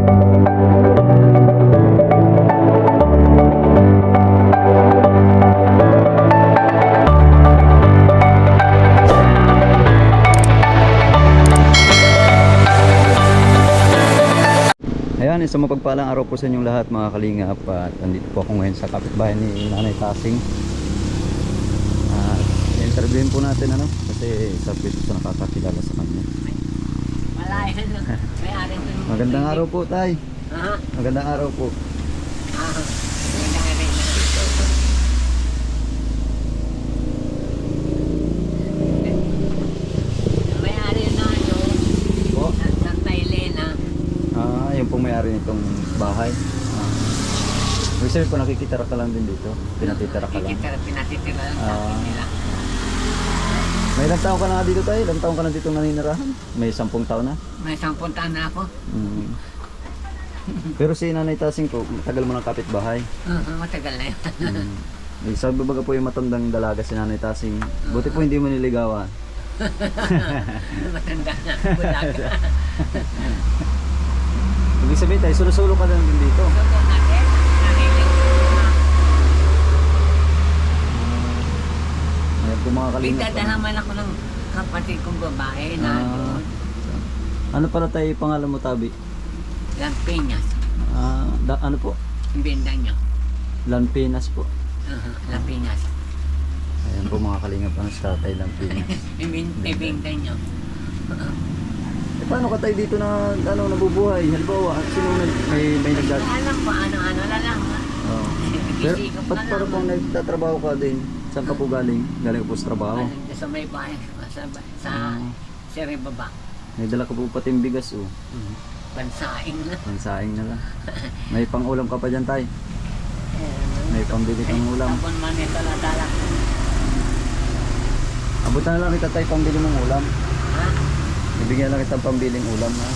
Ayan, isang mapagpalang araw po sa inyong lahat mga kalingap. At andito po ako ngayon sa kapitbahay ni Nanay Tasing. At interviewin po natin ano? Kasi isa po ito sa nakakakilala sa kanya Malayo. May aring dun. Magandang araw po tay Ha? Magandang araw po Ah. Magandang araw. Po? Ah, pong may-ari nitong bahay ah. Ibig sabihin po nakikitara ka lang din dito Pinatitira ka lang Kikita pinatitira lang sa Ah. akin nila. May ilang taon ka na nga dito tayo? Ilang taon ka na dito naninirahan? May sampung taon na? May sampung taon na ako. Mm. Pero si Nanay Tasing po, matagal mo ng kapitbahay Oo, matagal na yun. Mm. Eh, sabi baga po yung matandang dalaga si Nanay Tasing. Buti po hindi mo niligawan. Matanda na. Bulag. Ibig sabihin tayo, sulo-sulo ka lang din dito. Suko natin. Narinig ko na. Po mga kalingap. Pagdadala man ako ng kapatid kong babae na Ah. doon. Ano pala tayo pangalan mo, Tabi? Lampiñas. Ah, da, ano po? Ang binda niyo. Lampinas po. Uh, Lampiñas. Ayan po mga kalingap ang sa tatay Lampinas. Binda niyo. eh, paano ka tayo dito na ano, nabubuhay? Halimbawa, sino nag, may, may nagdad... Alam ko ano-ano na lang. Oh. Pero, ba't na parang lang. pang nagtatrabaho ka din? Saan ka po galing? Galing po sa trabaho. Ano, Sa may bahay. Sa, sa Ah. Siri Baba. May dala ka po pati yung bigas, oh. Pansaing na. Pansaing na lang. May pang-ulam ka pa dyan, tay. May pambili kang ulam. Tapon man ito na dala. Abutan na lang kita, tay, pambili mong ulam. Ha? Ibigyan lang kita pambiling ulam, ha.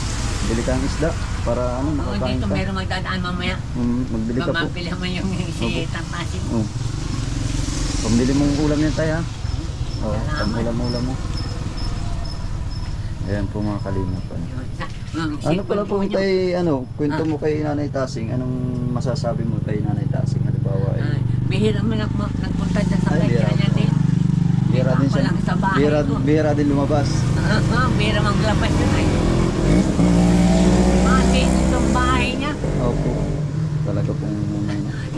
Bili kang isda para ano, Oo, makakain dito ka. meron magdadaan mamaya. Mm, magbili ka po. Mamapili mo yung si Tampasin. Oh. Pambili mong ulam yan, tay, ha. Salamat. pang-ulam-ulam mo. Ayan po mga kalingap. Ano. Pala po tay, ano, kwento mo kay Nanay Tasing, anong masasabi mo kay Nanay Tasing? Halimbawa, Ay, eh, bihira mo nag nagpunta dyan sa Ay, bihira kanya niya din. bihira din siya, bihira, bihira din lumabas. bihira maglabas yun ay. Mati, itong bahay niya. Opo, talaga pong,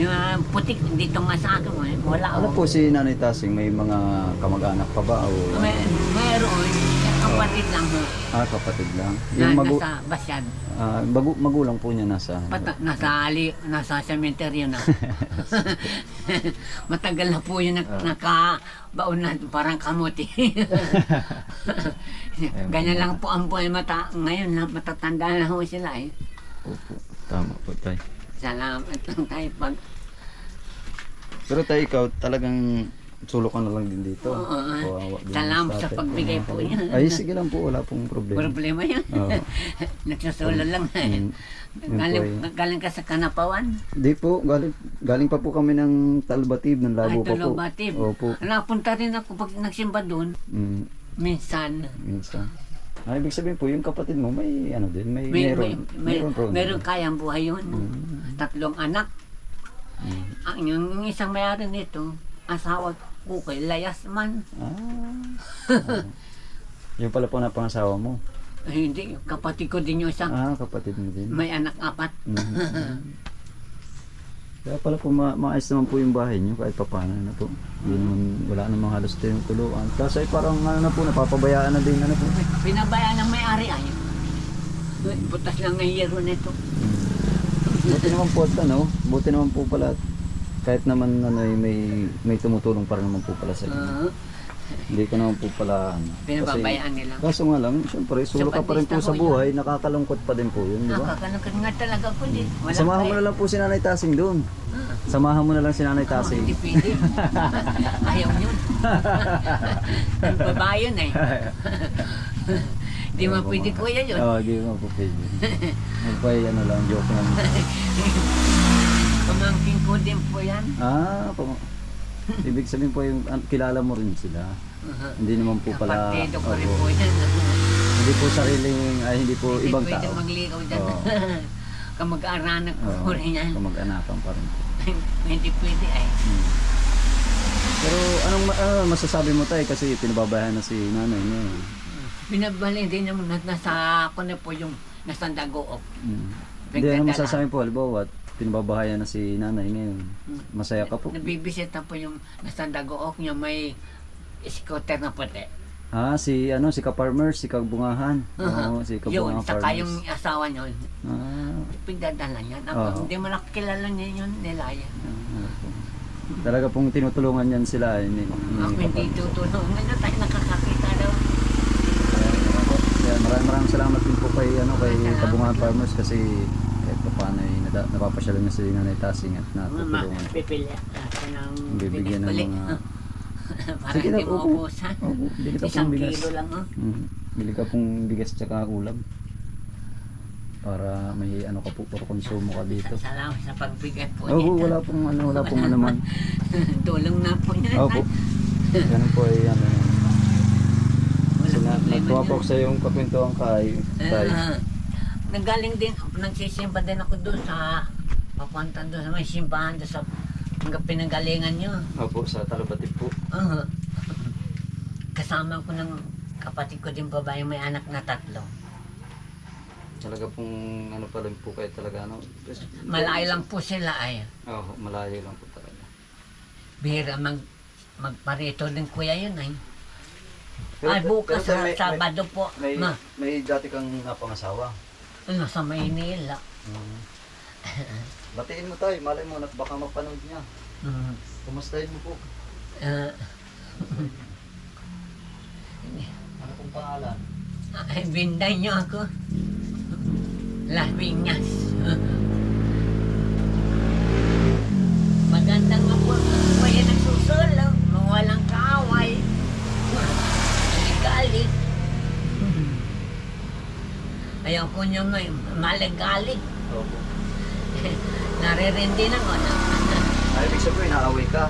Yung ah, putik dito nga sa akin, eh, wala ano po si Nanay Tasing, may mga kamag-anak pa ba? O, May, mayroon, kapatid lang ho. ah, kapatid lang. Na, Yung magu, nasa Basyad. ah, bagu- magulang po niya nasa, Pata, nasa ali, nasa cemetery na. Matagal na po yun nak, Ah. nakabaon na parang kamuti. Ganyan lang po ang buhay mata. Ngayon na matatanda na ho sila eh. Opo, tama po tayo. Salamat lang tayo pag Pero tayo ikaw, talagang sulo ka na lang din dito. Oo, ah. Kawawa din Salamat yung sa tatay. pagbigay po yan. Ay, sige lang po, wala pong problema. problema yun. Oo. Nagsusulo lang. Mm. Yun Galing, po eh. galing ka sa Kanapawan. Di po, galing, galing pa po kami ng Talbatib, ng Labo Ay, pa po. Tulubatib. Opo. Napunta rin ako pag nagsimba doon. Mm, Minsan. minsan. Ah, ibig sabihin po, yung kapatid mo, may ano din, may, May, meron. may, may, meron, po. meron kayang buhay yun. Mm. Tatlong anak. Ang yung, yung isang mayari nito, asawa ko kay Layas man. Ah. Yung pala po na pangasawa mo. Ay, hindi, kapatid ko din yung isang Ah, kapatid mo din. may anak apat. Mhm. Kaya pala po ma maayos naman po yung bahay niyo kahit papaano na po. Hindi naman, wala namang halos tayong tuluan. Kasi ay parang ano na po, napapabayaan na din ano po. Pinabayaan ng may-ari ay. Butas lang ng yero nito. Mm. Buti naman po at ano, buti naman po pala at kahit naman ano, eh, may may tumutulong para naman po pala sa inyo. Ah, Hindi ko naman po pala ano. pinababayaan nila. Kaso nga lang, syempre, sulo ka pa rin po sa buhay, nakakalungkot pa din po yun, di ba? Nakakalungkot nga talaga ko din. Wala Samahan mo na lang po si Nanay Tasing doon. Samahan mo na lang si Nanay eh. Tasing. Hindi pwede. Ayaw yun. Ang babae yun eh. Di mo pwede kuya yun. Oo, di mo po pwede. Magpay, ano lang, joke lang. Pamangking ko din po yan. Ah, pam- Ibig sabihin po yung an- kilala mo rin sila. Uh-huh. Hindi naman po pala Kapatido ko rin Opo. po yan. hindi po sariling ay hindi po Hindi ibang pwede tao. magligaw dyan. Oo. kamag-aranan ko Oo, rin yan. kamag-anakan pa rin. Hindi pwede ay. Hmm. Pero anong ma- ano masasabi mo tayo kasi pinababayan na si nanay niya. eh. Binabali din naman na nasa ako na po yung nasa dagook. Hmm. Hindi, ano Nagdadala. masasabi po, halimbawa, pinababahayan na si nanay ngayon. Masaya ka po. Nabibisita po yung nasa dagook niya may scooter na puti. Ah, si ano, si Ka-Farmer, si Kabungahan. Oo, si Yun, Kabungahan saka Farmers. yung asawa niya, Ah, pinadala niya. Oo. Ako, hindi mo nakilala niya yun, nilaya. ah, opo. Talaga pong tinutulungan yan sila. eh, Ni, ni Ako hindi Ka-Farmers. tayo nakakakita daw. Kaya maraming maraming salamat din po kay ano kay. Kabungahan Farmers kasi kahit pa paano ay nada, napapasyalan niya si Nanay Tasing at natutulungan. Pipili ako ng Bibigyan ng mga... Para Sige na hindi po. maubusan. Opo, bili ka Isang pong bigas. kilo lang oh. Mhm. Bili ka pong bigas tsaka ulam. Para may ano ka po, para konsumo ka dito. Salamat sa pagbigat po Opo, niya. wala pong ano, wala pong ano man. Tulong na po niya. Opo. Ganun po ay ano. Wala So, na, problema natuwa po ako sa yung kakwentuhan kay tay. Ah, nanggaling din, nagsisimba din ako doon sa papunta doon sa may simbahan doon sa hanggang pinanggalingan niyo. Opo, sa Talabati po. Ah. kasama ko ng kapatid ko din babae may anak na tatlo. Talaga pong ano pa rin po kayo talaga ano. Malayo lang po sila ay. Oo, malayo lang po talaga. Bihira mag magparito din kuya yun ay. Pero- ay bukas pero may- sa Sabado po. May, Ma, may dati kang napangasawa. Ano sa Maynila. Mm. Batiin mo tayo, malay mo, baka mapanood niya. Mm. Kumustahin mo po. Ah, Ano pong pangalan? ay, binday niyo ako. Las Piñas. Magandang nga po. Kuya nagsusulong. Mga walang kaaway. Galit. Ko niya may malagalit. Opo. Naririndi na ko na. Ay, ibig sabihin, naaway ka.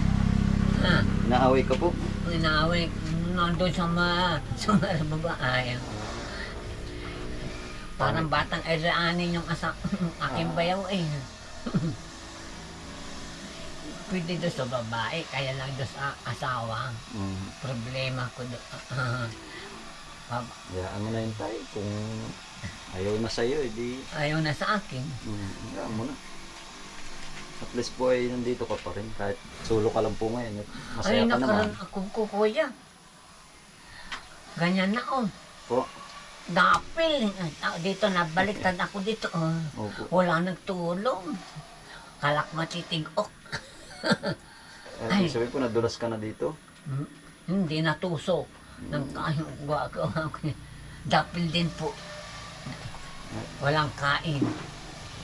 Ha? Naaway ka po. Inaaway. Nandun sa mga sa mga babae. Parang batang eraanin yung asa aking bayaw eh. Pwede doon sa babae, kaya lang doon sa asawa. Mm. Problema ko doon. Hayaan mo na yun tayo. Kung ayaw na sa'yo, edi Ayaw na sa akin. mm, hayaan mo na. At least po ay nandito ka pa rin. Kahit solo ka lang po ngayon. at Masaya Ay, ka naman. nakaroon akong kukuya. Ganyan na oh. Po. Dapil. Ah, Dito nabaliktad ako dito. Oh. Opo. Wala nagtulong. Kalak matitigok. Ay, ibig sabihin po, nadulas ka na dito. Hmm, Hindi natusok. Nang kayong gagawa ko. Dapil din po. Walang kain.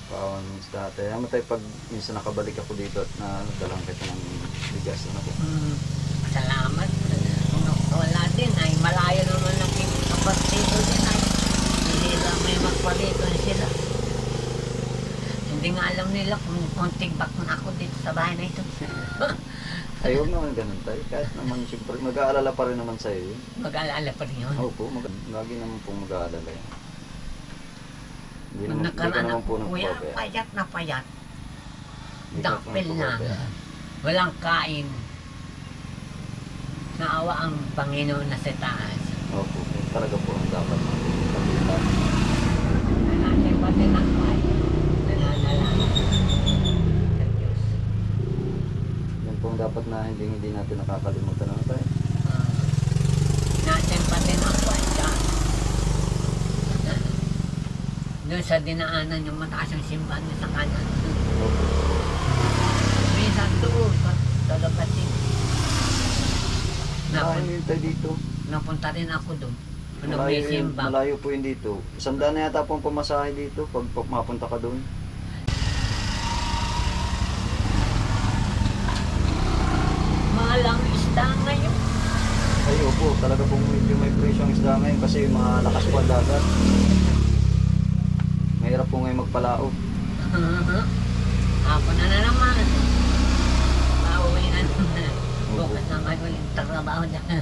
Pawan dati. Ayaw mo tayo pag minsan nakabalik ako dito at nadalang kita ng bigas. Ano po? Hmm, salamat. Ano, wala din ay malayo naman ang kapatido din ay. Hindi lang may magparito sila. Hindi nga alam nila kung konting bak na ako dito sa bahay na ito. Ayaw naman ganun tayo. Kahit naman siyempre mag-aalala pa rin naman sa'yo yun. Mag-alala pa rin yun. Opo, mag lagi naman pong mag-aalala yan. Hindi Nung naman, hindi ka nakaraan naman po kuya, nagpapabayaan. payat na payat. Hindi ka po Dapil na. Walang kain. Naawa ang Panginoon na sa taas. Opo, yun talaga po ang dapat natin. Nanasin pa din ako ay nananalangin sa Diyos. Yan po ang dapat na hindi hindi natin nakakalimutan na tayo. Ah, nasin pa din ako ay dyan. Doon sa dinaanan yung mataas ang simbahan sa kanan. Minsan doon yun tayo dito. napunta rin ako doon. Malayo, malayo po yun dito. Sandaan na yata po ang pamasahe dito pag, pag mapunta ka doon. Mahal ang isda ngayon. Ay, opo, talaga pong medyo may presyo ang isda ngayon kasi malakas po ang dagat. Mahirap po ngayon magpalaog. Ako na na naman. Pauwi na naman. Bukas na nga ulit trabaho na.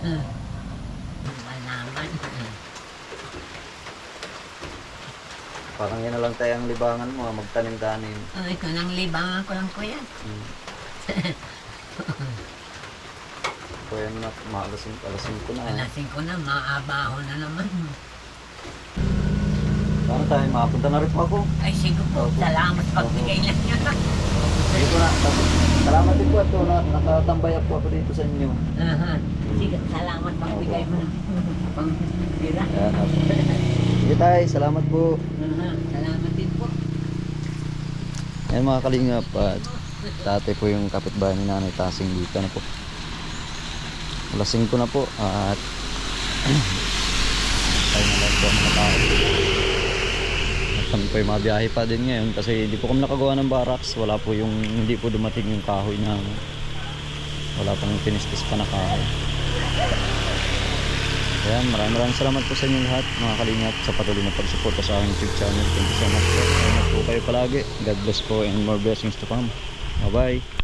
Ba naman. Parang yan na lang tayo ang libangan mo, ah, magtanim-tanim. Ay, ito nang libangan ko lang ko yan. Hmm. Kaya na, maalasin, alasin ko na. ah. Alasin ko na, maabaho na naman. Paano tayo, makapunta na rin po ako. Ay, sige po, Opo. salamat pagbigay lang niya. Sige po na. Salamat din po at na, nakatambay po ako dito sa inyo. Aha. Sige, salamat pagbigay mo ng ah. Sige tayo, salamat po. Aha, salamat din po. Ayan mga kalingap, at dati po yung kapitbahay ni Nanay Tasing dito na po. Alas 5 na po at tayo na po ang mga tao. Pa din ngayon kasi hindi po kami nakagawa ng barracks. Wala po yung, hindi po dumating yung kahoy na wala pang tinistis pa na kahoy. Ayan, maraming maraming salamat po sa inyo lahat mga kalingap sa patuloy na pagsuporta sa aking YouTube channel. Thank you so much po. Salamat po kayo palagi. God bless po and more blessings to come. Bye-bye.